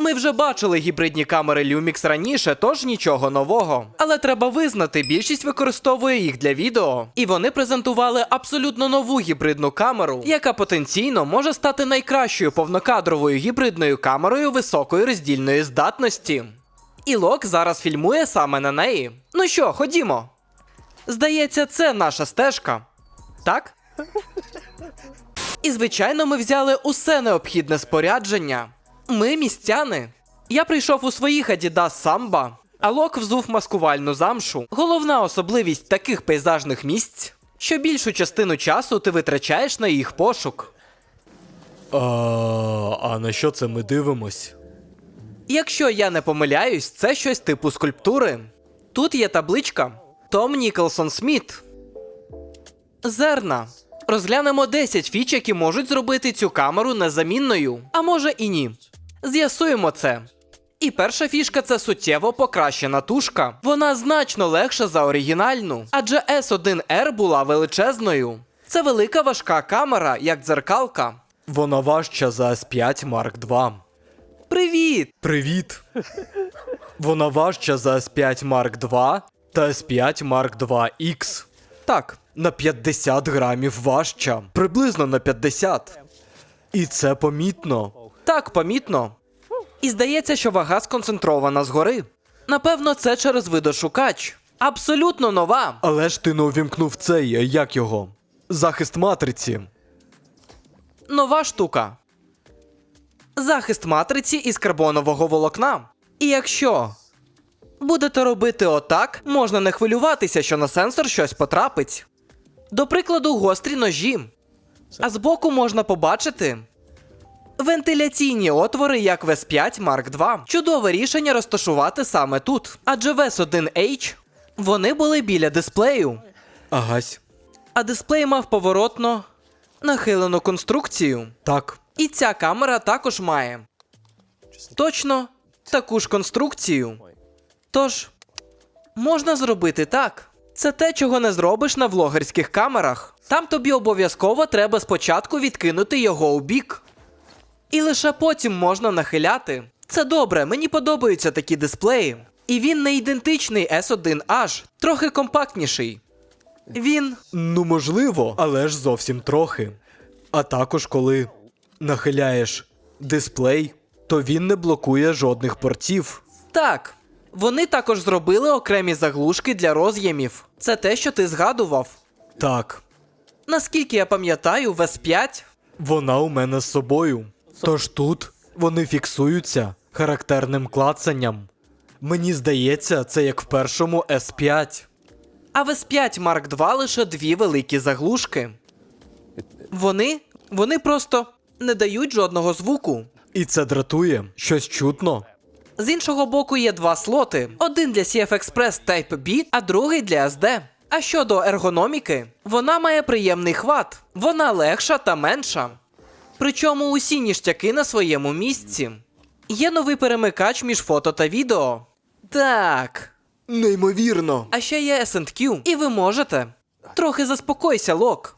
Ми вже бачили гібридні камери Lumix раніше, тож нічого нового. Але треба визнати, більшість використовує їх для відео. І вони презентували абсолютно нову гібридну камеру, яка потенційно може стати найкращою повнокадровою гібридною камерою високої роздільної здатності. І Лок зараз фільмує саме на неї. Ну що, ходімо. Здається, це наша стежка. Так? І звичайно, ми взяли усе необхідне спорядження. Ми містяни. Я прийшов у своїх Adidas Samba, а Лок взув маскувальну замшу. Головна особливість таких пейзажних місць, що більшу частину часу ти витрачаєш на їх пошук. А, а на що це ми дивимось? Якщо я не помиляюсь, це щось типу скульптури. Тут є табличка Том Ніколсон Сміт. Зерна. Розглянемо 10 фіч, які можуть зробити цю камеру незамінною. А може і ні. З'ясуємо це. І перша фішка це суттєво покращена тушка. Вона значно легша за оригінальну, адже S1R була величезною. Це велика важка камера, як дзеркалка. Вона важча за S5 Mark II. Привіт! Привіт! Вона важча за S5 Mark II та S5 Mark II X. Так, На 50 грамів важча. Приблизно на 50. І це помітно. Так, помітно. І здається, що вага сконцентрована згори. Напевно, це через видошукач. Абсолютно нова. Але ж ти не увімкнув цей, як його? Захист матриці. Нова штука. Захист матриці із карбонового волокна. І якщо будете робити отак, можна не хвилюватися, що на сенсор щось потрапить. До прикладу, гострі ножі. А збоку можна побачити вентиляційні отвори, як в S5 Mark II. Чудове рішення розташувати саме тут. Адже в S1H вони були біля дисплею, Агась. а дисплей мав поворотно нахилену конструкцію. Так. І ця камера також має точно таку ж конструкцію. Тож, можна зробити так. Це те, чого не зробиш на влогерських камерах. Там тобі обов'язково треба спочатку відкинути його у бік. І лише потім можна нахиляти. Це добре, мені подобаються такі дисплеї. І він не ідентичний S1H, трохи компактніший. Він Ну, можливо, але ж зовсім трохи. А також, коли нахиляєш дисплей, то він не блокує жодних портів. Так, вони також зробили окремі заглушки для роз'ємів. Це те, що ти згадував. Так, Наскільки я пам'ятаю, в S5 вона у мене з собою. Тож тут вони фіксуються характерним клацанням. Мені здається, це як в першому S5. а в S5 Mark II лише дві великі заглушки. Вони, вони просто не дають жодного звуку. І це дратує щось чутно. З іншого боку є два слоти: один для CF Express Type B, а другий для SD. А щодо ергономіки, вона має приємний хват, вона легша та менша. Причому усі ніштяки на своєму місці. Є новий перемикач між фото та відео. Так. Неймовірно. А ще є S&Q, і ви можете. Трохи заспокойся, Лок.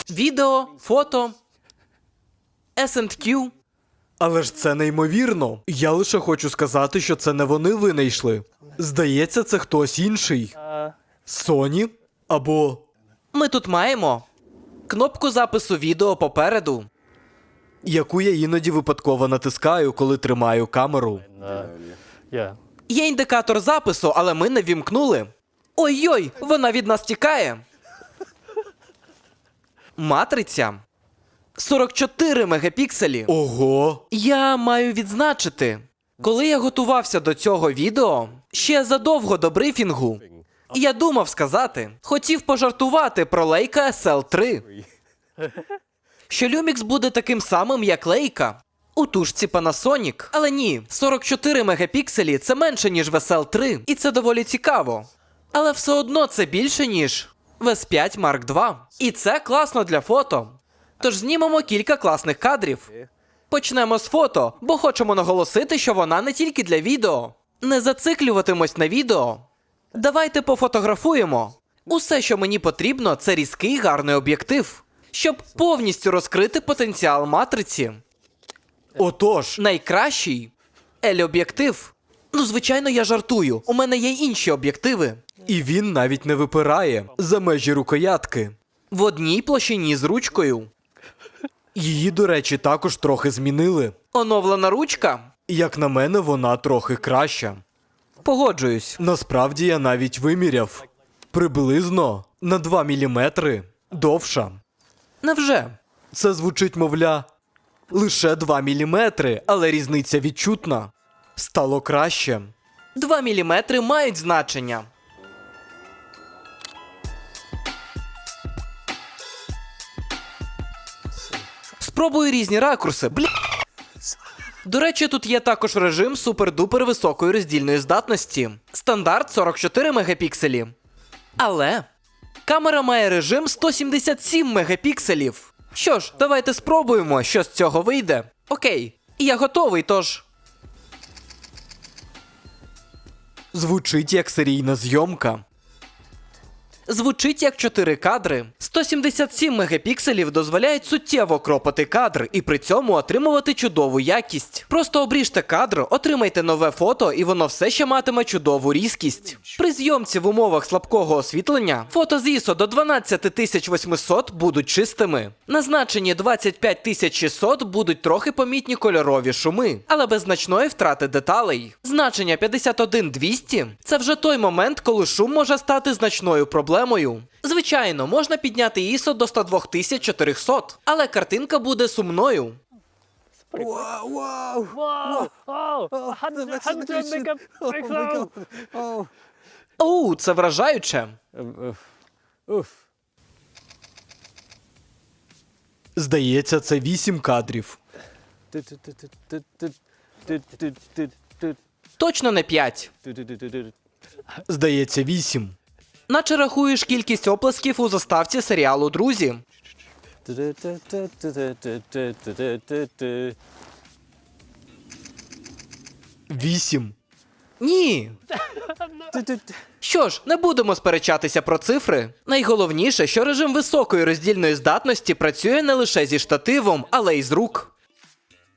Відео, фото, S&Q. Але ж це неймовірно. Я лише хочу сказати, що це не вони винайшли. Здається, це хтось інший. Sony? Або. Ми тут маємо кнопку запису відео попереду. яку я іноді випадково натискаю, коли тримаю камеру. Є індикатор запису, але ми не вімкнули. Ой-ой, вона від нас тікає. Матриця 44 мегапікселі. Ого! Я маю відзначити, коли я готувався до цього відео, ще задовго до брифінгу, я думав сказати, хотів пожартувати про Leica SL3. Що Lumix буде таким самим, як Leica. У тушці Panasonic. Але ні, 44 мегапікселі це менше, ніж в SL3, і це доволі цікаво. Але все одно це більше, ніж в S5 Mark II. І це класно для фото. Тож знімемо кілька класних кадрів. Почнемо з фото, бо хочемо наголосити, що вона не тільки для відео. Не зациклюватимось на відео. Давайте пофотографуємо. Усе, що мені потрібно, це різкий гарний об'єктив, щоб повністю розкрити потенціал матриці. Отож, Найкращий ель-об'єктив. Ну, звичайно, я жартую. У мене є інші об'єктиви. і він навіть не випирає за межі рукоятки. В одній площині з ручкою. Її, до речі, також трохи змінили. Оновлена ручка. Як на мене, вона трохи краща. Погоджуюсь. Насправді я навіть виміряв приблизно на 2 мм довша. Невже? Це звучить, мовля, лише 2 мм, але різниця відчутна. Стало краще. 2 мм мають значення. Спробую різні ракурси. Бля. До речі, тут є також режим супер-дупер високої роздільної здатності. Стандарт 44 мегапікселі. Але камера має режим 177 мегапікселів. Що ж, давайте спробуємо, що з цього вийде. Окей, я готовий, тож. Звучить як серійна зйомка. Звучить як 4 кадри. 177 мегапікселів дозволяють суттєво кропати кадр і при цьому отримувати чудову якість. Просто обріжте кадр, отримайте нове фото, і воно все ще матиме чудову різкість. При зйомці в умовах слабкого освітлення фото з ISO до 12800 будуть чистими. На значенні 25600 будуть трохи помітні кольорові шуми, але без значної втрати деталей. Значення 51200 – це вже той момент, коли шум може стати значною проблемою. Звичайно, можна підняти ISO до 102400, але картинка буде сумною. Wow! Oh! 100 megapixel! Оу, це вражаюче. Здається, це 8 кадрів. Точно не 5. Здається, 8. Наче рахуєш кількість оплесків у заставці серіалу Друзі. 8. Ні. Що ж, не будемо сперечатися про цифри. Найголовніше, що режим високої роздільної здатності працює не лише зі штативом, але й з рук.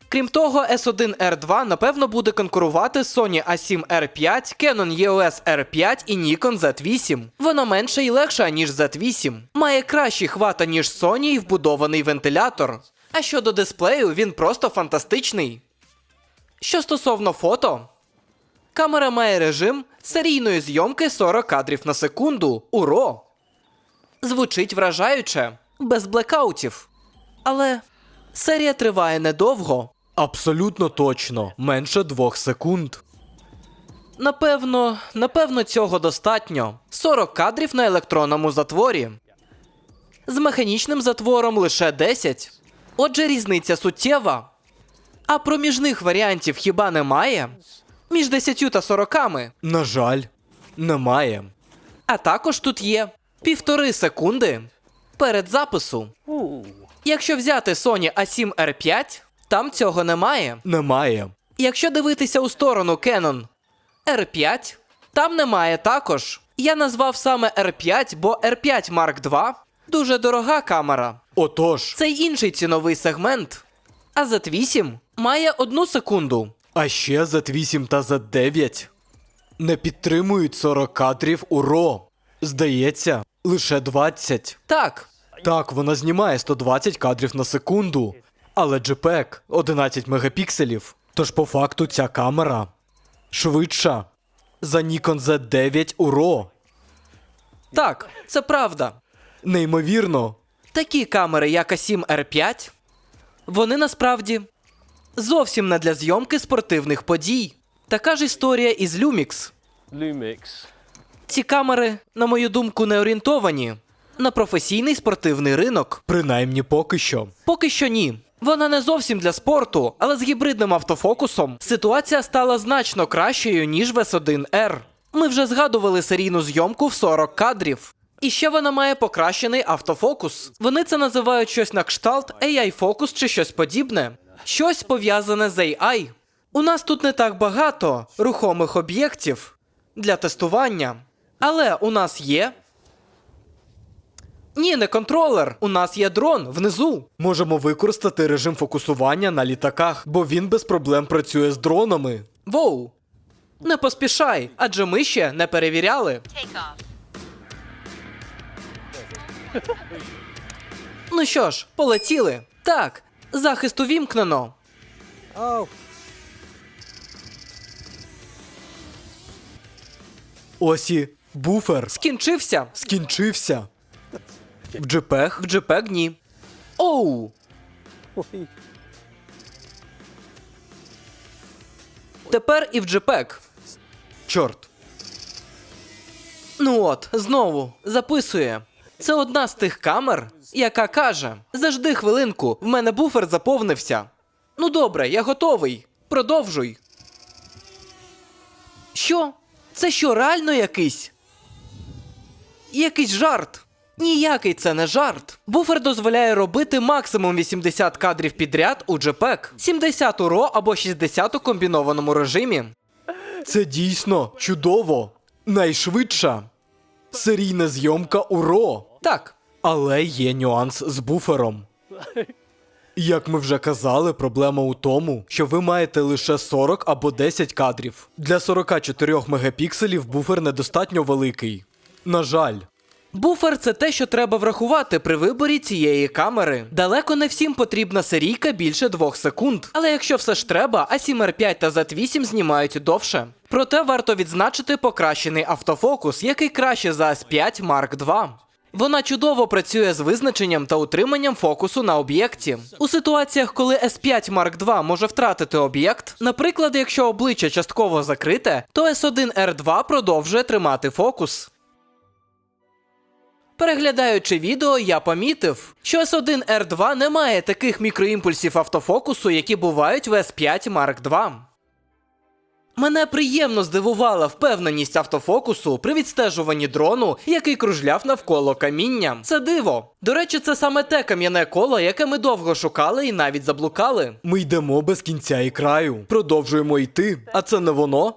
Крім того, S1R2 напевно буде конкурувати з Sony A7 R5, Canon EOS R5 і Nikon Z8. Вона менша і легша, ніж Z8. Має кращий хвата, ніж Sony і вбудований вентилятор. А щодо дисплею, він просто фантастичний. Що стосовно фото, Камера має режим серійної зйомки 40 кадрів на секунду у RAW. Звучить вражаюче, без блекаутів. Але серія триває недовго. Абсолютно точно. Менше 2 секунд. Напевно, напевно, цього достатньо. 40 кадрів на електронному затворі. З механічним затвором лише 10. Отже, різниця суттєва. А проміжних варіантів хіба немає? Між 10 та 40. На жаль, немає. А також тут є півтори секунди перед запису. Якщо взяти Sony A7 R5, там цього немає. Немає. Якщо дивитися у сторону Canon R5, там немає також. Я назвав саме R5, бо R5 Mark II дуже дорога камера. Отож, Це інший ціновий сегмент. А Z8 має одну секунду. а ще Z8 та Z9 не підтримують 40 кадрів у RAW. Здається, лише 20. Так, Так, вона знімає 120 кадрів на секунду, але JPEG 11 мегапікселів. Тож по факту ця камера швидша за Nikon Z9 у RAW. Так, це правда. Неймовірно. Такі камери, як А7R5, вони насправді зовсім не для зйомки спортивних подій. Така ж історія із Lumix. Lumix. Ці камери, на мою думку, не орієнтовані на професійний спортивний ринок. Принаймні поки що. Поки що ні. Вона не зовсім для спорту, але з гібридним автофокусом ситуація стала значно кращою, ніж в S1R. Ми вже згадували серійну зйомку в 40 кадрів. І ще вона має покращений автофокус. Вони це називають щось на кшталт AI-фокус чи щось подібне. Щось пов'язане з AI. У нас тут не так багато рухомих об'єктів для тестування. Але у нас є. Ні, не контролер. У нас є дрон внизу. Можемо використати режим фокусування на літаках, бо він без проблем працює з дронами. Воу. Не поспішай, адже ми ще не перевіряли. Ну що ж, полетіли. Так, захист увімкнено. Oh. Ось і буфер Скінчився. скінчився. В JPEG В JPEG ні. Оу. Ой. Тепер і в JPEG. чорт. Ну от, знову записує. Це одна з тих камер, яка каже: Зажди хвилинку, в мене буфер заповнився. Ну добре, я готовий. Продовжуй. Що? Це що, реально якийсь? Якийсь жарт. Ніякий це не жарт. Буфер дозволяє робити максимум 80 кадрів підряд у JPEG, 70 у RAW або 60 у комбінованому режимі. Це дійсно чудово. Найшвидша серійна зйомка у RAW. Так, Але є нюанс з буфером. Як ми вже казали, проблема у тому, що ви маєте лише 40 або 10 кадрів. Для 44 мегапікселів буфер недостатньо великий. На жаль, Буфер це те, що треба врахувати при виборі цієї камери. Далеко не всім потрібна серійка більше 2 секунд. Але якщо все ж треба, A7R5 та Z8 знімають довше. Проте варто відзначити покращений автофокус, який краще за S5 Mark II. Вона чудово працює з визначенням та утриманням фокусу на об'єкті. У ситуаціях, коли S5 Mark II може втратити об'єкт, наприклад, якщо обличчя частково закрите, то S1R2 продовжує тримати фокус. Переглядаючи відео, я помітив, що S1R2 не має таких мікроімпульсів автофокусу, які бувають в S5 Mark II. Мене приємно здивувала впевненість автофокусу при відстежуванні дрону, який кружляв навколо каміння. Це диво. До речі, це саме те кам'яне коло, яке ми довго шукали і навіть заблукали. ми йдемо без кінця і краю. Продовжуємо йти. А це не воно?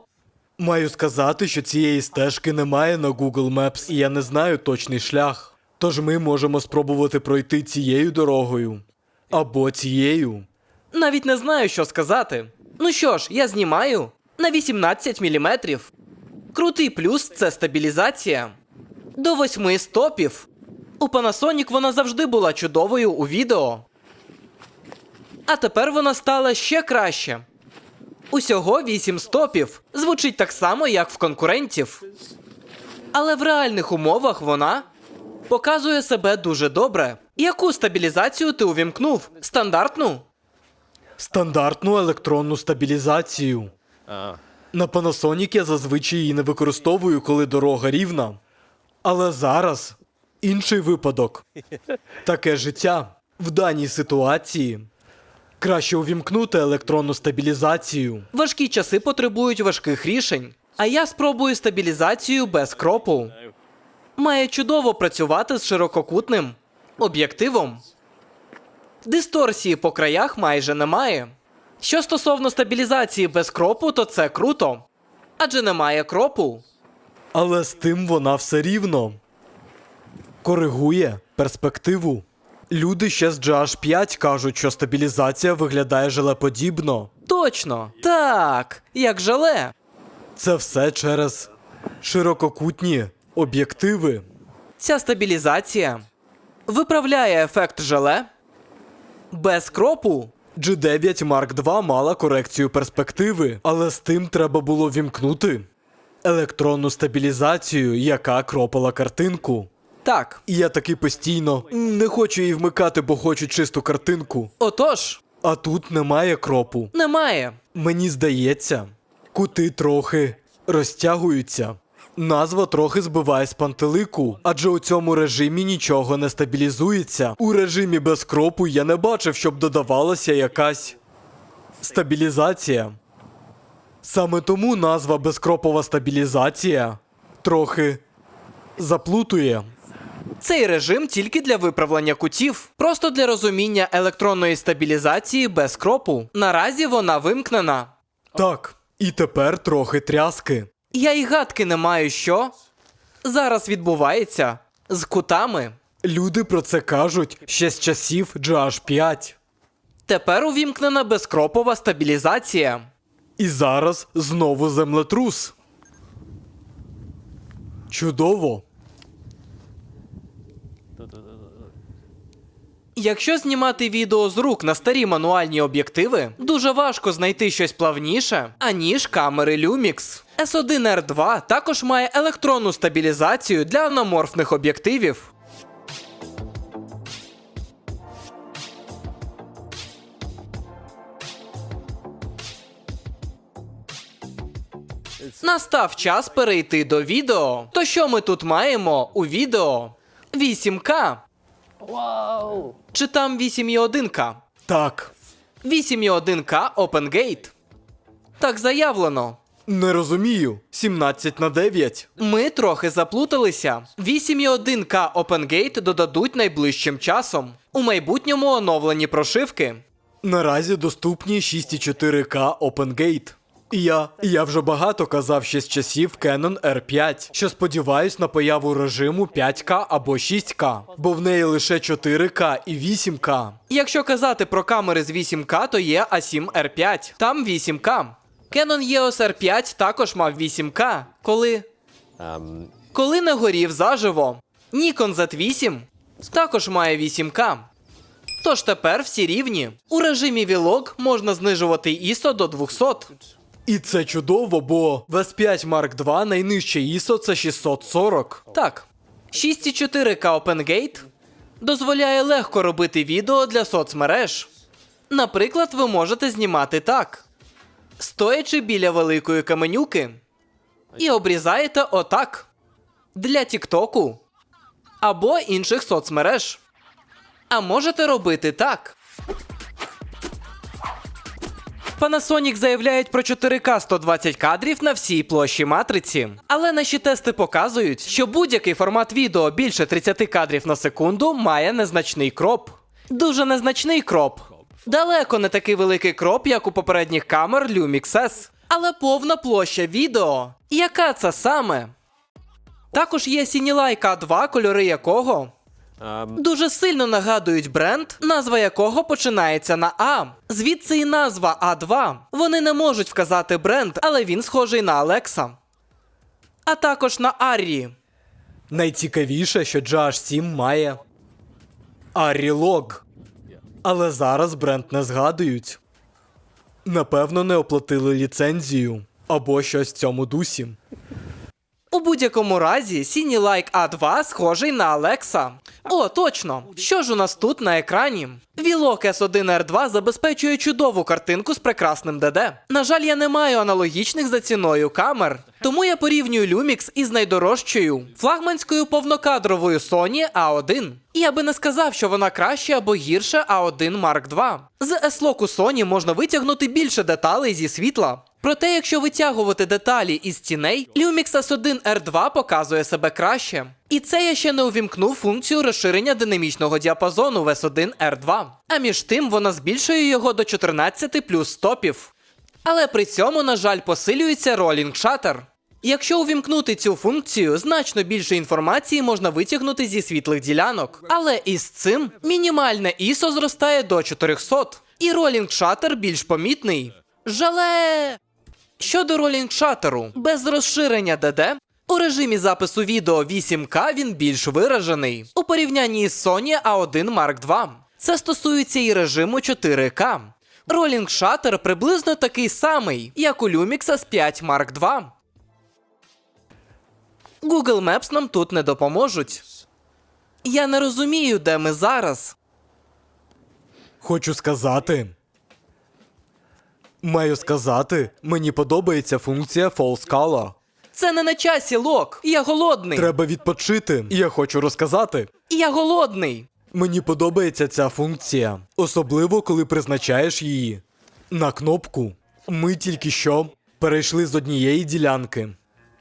Маю сказати, що цієї стежки немає на Google Maps, і я не знаю точний шлях. Тож ми можемо спробувати пройти цією дорогою. Або цією. Навіть не знаю, що сказати. Ну що ж, я знімаю на 18 мм. Крутий плюс це стабілізація. До 8 стопів. У Panasonic вона завжди була чудовою у відео. А тепер вона стала ще краще. Усього 8 стопів. Звучить так само, як в конкурентів. Але в реальних умовах вона показує себе дуже добре. Яку стабілізацію ти увімкнув? Стандартну? Стандартну електронну стабілізацію. На Panasonic я зазвичай її не використовую, коли дорога рівна. Але зараз інший випадок. Таке життя. В даній ситуації краще увімкнути електронну стабілізацію. Важкі часи потребують важких рішень. А я спробую стабілізацію без кропу. Має чудово працювати з ширококутним об'єктивом. Дисторсії по краях майже немає. Що стосовно стабілізації без кропу, то це круто. Адже немає кропу. Але з тим вона все рівно коригує перспективу. Люди ще з GH5 кажуть, що стабілізація виглядає желеподібно. Точно. Так, як жале. Це все через ширококутні об'єктиви. Ця стабілізація виправляє ефект желе без кропу G9 Mark II мала корекцію перспективи, але з тим треба було вімкнути електронну стабілізацію, яка кропала картинку. Так. І я такий постійно не хочу її вмикати, бо хочу чисту картинку. Отож, А тут немає кропу. немає. Мені здається, кути трохи розтягуються. Назва трохи збиває з пантелику, адже у цьому режимі нічого не стабілізується. У режимі без кропу я не бачив, щоб додавалася якась стабілізація. Саме тому назва безкропова стабілізація трохи заплутує. Цей режим тільки для виправлення кутів, просто для розуміння електронної стабілізації без кропу. Наразі вона вимкнена. Так, і тепер трохи тряски. Я й гадки не маю, що зараз відбувається з кутами. Люди про це кажуть ще з часів GH5. Тепер увімкнена безкропова стабілізація. І зараз знову землетрус. Чудово. Якщо знімати відео з рук на старі мануальні об'єктиви, дуже важко знайти щось плавніше, аніж камери Lumix. S1R2 також має електронну стабілізацію для аноморфних об'єктивів. Настав час перейти до відео. То що ми тут маємо у відео? 8К. Whoa! Чи там 8,1К? Так, 8,1К OpenGate. Так заявлено. не розумію. 17 на 9. Ми трохи заплуталися. 8,1К OpenGate додадуть найближчим часом. У майбутньому оновлені прошивки. Наразі доступні 6,4К OpenGate. Я, я вже багато казав ще з часів Canon R5, що сподіваюсь на появу режиму 5К або 6К, бо в неї лише 4К і 8К. Якщо казати про камери з 8К, то є A7R5. Там 8К. Canon EOS R5 також мав 8К. Коли. Um, Коли не горів заживо. Nikon Z8 також має 8К. Тож тепер всі рівні. У режимі Vlog можна знижувати ISO до 200. І це чудово, бо в S5 Mark II найнижче ISO це 640. Так, 6,4К OpenGate дозволяє легко робити відео для соцмереж. Наприклад, ви можете знімати так, стоячи біля великої каменюки, і обрізаєте отак для Тіктоку або інших соцмереж. А можете робити так. Panasonic заявляють про 4К 120 кадрів на всій площі матриці. Але наші тести показують, що будь-який формат відео більше 30 кадрів на секунду має незначний кроп. Дуже незначний кроп. Далеко не такий великий кроп, як у попередніх камер Lumix S. Але повна площа відео. Яка це саме? Також є Cinelai K2, кольори якого дуже сильно нагадують бренд, назва якого починається на А. Звідси і назва А2. Вони не можуть вказати бренд, але він схожий на Алекса. А також на Аррі. Найцікавіше, що GH7 має Arilog. Але зараз бренд не згадують. Напевно, не оплатили ліцензію або щось в цьому дусі. У будь-якому разі, Сіні Like A2 схожий на Алекса. О, точно! Що ж у нас тут на екрані? Вілок S1R2 забезпечує чудову картинку з прекрасним ДД. На жаль, я не маю аналогічних за ціною камер, тому я порівнюю Lumix із найдорожчою флагманською повнокадровою Sony A1. Я би не сказав, що вона краще або гірше A1 Mark II. З S-Log у Sony можна витягнути більше деталей зі світла. Проте, якщо витягувати деталі із тіней, Lumix S1 R2 показує себе краще. І це я ще не увімкнув функцію розширення динамічного діапазону в S1 R2. А між тим вона збільшує його до 14 плюс стопів. Але при цьому, на жаль, посилюється Rolling Shutter. Якщо увімкнути цю функцію, значно більше інформації можна витягнути зі світлих ділянок. Але із цим мінімальне ISO зростає до 400, і Rolling Shutter більш помітний. Жале. Щодо ролінг шатеру, без розширення ДД, у режимі запису відео 8К він більш виражений у порівнянні з Sony A1 Mark II. Це стосується і режиму 4К. Rolling Shutter приблизно такий самий, як у Lumix S5 Mark II. Google Maps нам тут не допоможуть. Я не розумію, де ми зараз. Хочу сказати. Маю сказати, мені подобається функція False Color. Це не на часі, Лок. Я голодний. Треба відпочити. Я хочу розказати. Я голодний. Мені подобається ця функція, особливо коли призначаєш її. На кнопку. Ми тільки що перейшли з однієї ділянки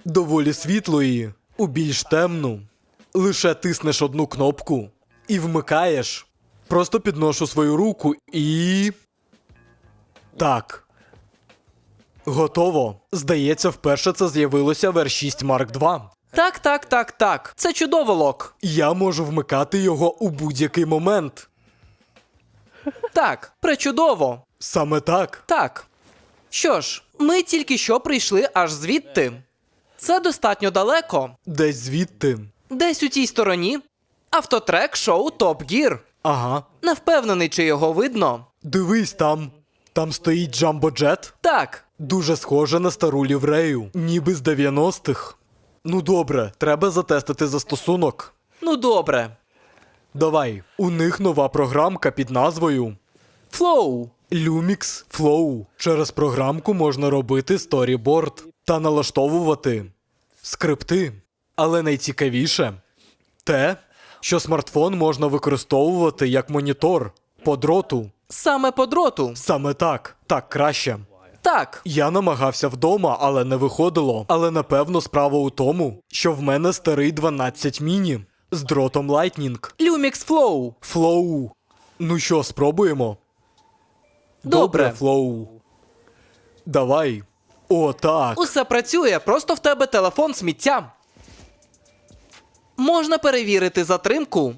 доволі світлої у більш темну. Лише тиснеш одну кнопку і вмикаєш. Просто підношу свою руку і. Так. Готово. Здається, вперше це з'явилося в R6 Mark II. Так, так, так, так. Це чудово, Лок. Я можу вмикати його у будь-який момент. Так, пречудово. Саме так. Так. Що ж, ми тільки що прийшли аж звідти. Це достатньо далеко. Десь звідти. Десь у тій стороні. Автотрек шоу Топ Гір. Ага. Не впевнений, чи його видно. Дивись там. Там стоїть джамбоджет. Так, Дуже схоже на стару ліврею, ніби з 90-х. Ну добре, треба затестити застосунок. ну добре. Давай. У них нова програмка під назвою Флоу. Lumix Flow. Через програмку можна робити сторіборд та налаштовувати скрипти. Але найцікавіше те, що смартфон можна використовувати як монітор по дроту. Саме по дроту. Саме так, так краще. Так. Я намагався вдома, але не виходило. Але напевно справа у тому, що в мене старий 12 міні з дротом Lightning. Lumix Flow. Flow. Ну що, спробуємо? Добре. Flow. Давай. О, так. Усе працює, просто в тебе телефон сміття. Можна перевірити затримку.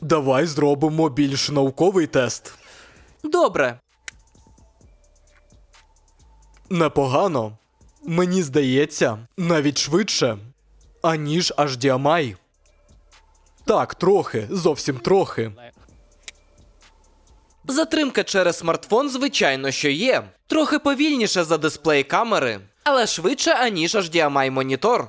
Давай зробимо більш науковий тест. Добре. Непогано. Мені здається, навіть швидше, аніж HDMI. Так, трохи, зовсім трохи. Затримка через смартфон, звичайно, що є. Трохи повільніше за дисплей камери, але швидше, аніж HDMI монітор.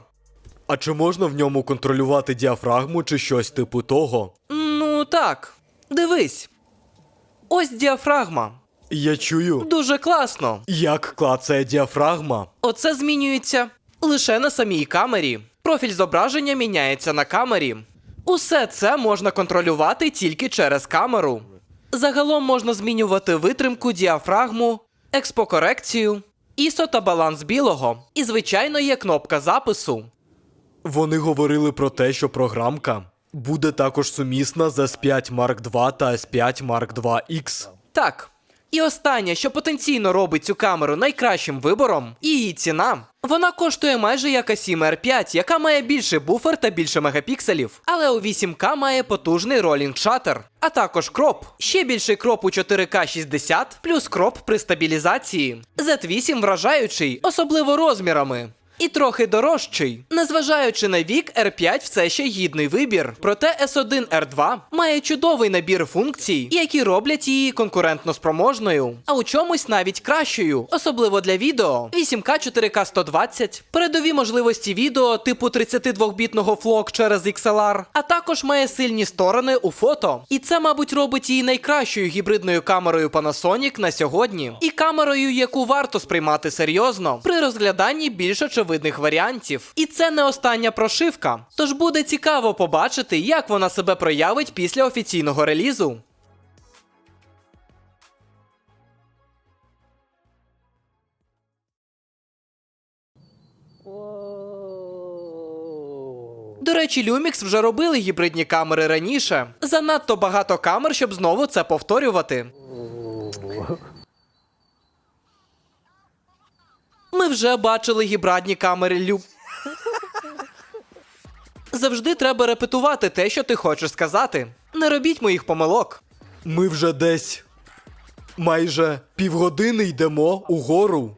А чи можна в ньому контролювати діафрагму чи щось типу того? Ну так. Дивись. Ось діафрагма. Я чую, Дуже класно. як клацає діафрагма. Оце змінюється лише на самій камері. Профіль зображення міняється на камері. Усе це можна контролювати тільки через камеру. Загалом можна змінювати витримку, діафрагму, експокорекцію, ISO та баланс білого. І, звичайно, є кнопка запису. Вони говорили про те, що програмка буде також сумісна з S5 Mark II та S5 Mark II X. Так. І останнє, що потенційно робить цю камеру найкращим вибором, її ціна. Вона коштує майже як A7 R5, яка має більший буфер та більше мегапікселів, але у 8К має потужний ролінг шатер, а також кроп. Ще більший кроп у 4К 60, плюс кроп при стабілізації. Z8 вражаючий, особливо розмірами. І трохи дорожчий. Незважаючи на вік, R5 все ще гідний вибір. Проте S1 R2 має чудовий набір функцій, які роблять її конкурентно спроможною, а у чомусь навіть кращою, особливо для відео. 8К 4К 120, передові можливості відео типу 32-бітного флок через XLR, а також має сильні сторони у фото. І це, мабуть, робить її найкращою гібридною камерою Panasonic на сьогодні. І камерою, яку варто сприймати серйозно при розгляданні більш очевидних варіантів. І це не остання прошивка. Тож буде цікаво побачити, як вона себе проявить після офіційного релізу. До речі, Lumix вже робили гібридні камери раніше. Занадто багато камер, щоб знову це повторювати. Вже бачили гібридні камери Лю. Завжди треба репетувати те, що ти хочеш сказати. Не робіть моїх помилок. Ми вже десь майже півгодини йдемо угору.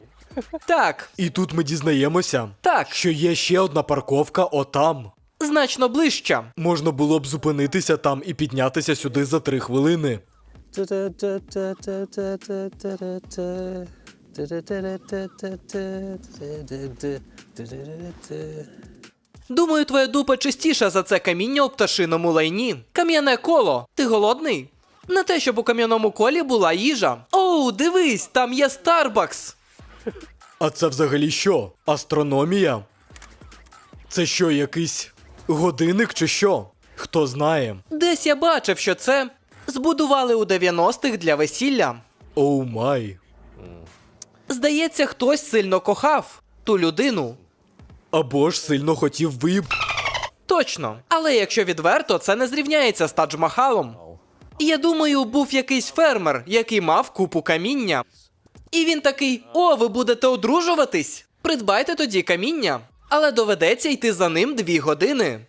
Так, І тут ми дізнаємося, так, що є ще одна парковка отам. значно ближче. Можна було б зупинитися там і піднятися сюди за три хвилини. Думаю, твоя дупа чистіша за це каміння у пташиному лайні. Кам'яне коло. Ти голодний? Не те, щоб у кам'яному колі була їжа. Оу, дивись, там є Старбакс. А це взагалі що? Астрономія? Це що, якийсь годинник чи що? Хто знає? Десь я бачив, що це збудували у 90-х для весілля. Оу май. Здається, хтось сильно кохав ту людину. Або ж сильно хотів виїб. Точно. Але якщо відверто, це не зрівняється з Тадж-Махалом. Я думаю, був якийсь фермер, який мав купу каміння. І він такий: О, ви будете одружуватись? Придбайте тоді каміння. Але доведеться йти за ним дві години.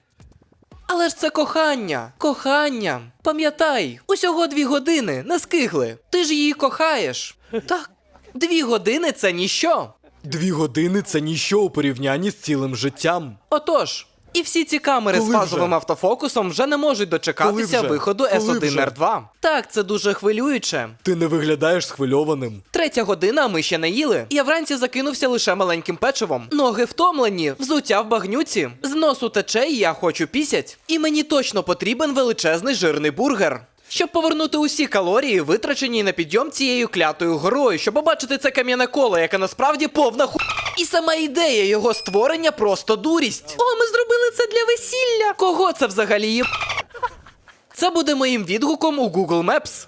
Але ж це кохання, кохання. Пам'ятай, усього дві години, не скигли. Ти ж її кохаєш. Так, дві години це ніщо. Дві години це ніщо у порівнянні з цілим життям. Отож, і всі ці камери Коли з фазовим вже? автофокусом вже не можуть дочекатися Коли вже? виходу Коли S1R2. Так, це дуже хвилююче. Ти не виглядаєш схвильованим. Третя година, а ми ще не їли. Я вранці закинувся лише маленьким печивом. Ноги втомлені, взуття в багнюці. З носу тече, і я хочу пісять. І мені точно потрібен величезний жирний бургер. Щоб повернути усі калорії, витрачені на підйом цією клятою горою, щоб побачити це кам'яне коло, яке насправді повна ху... І сама ідея його створення просто дурість. О, ми зробили це для весілля. Кого це взагалі є? Це буде моїм відгуком у Google Maps.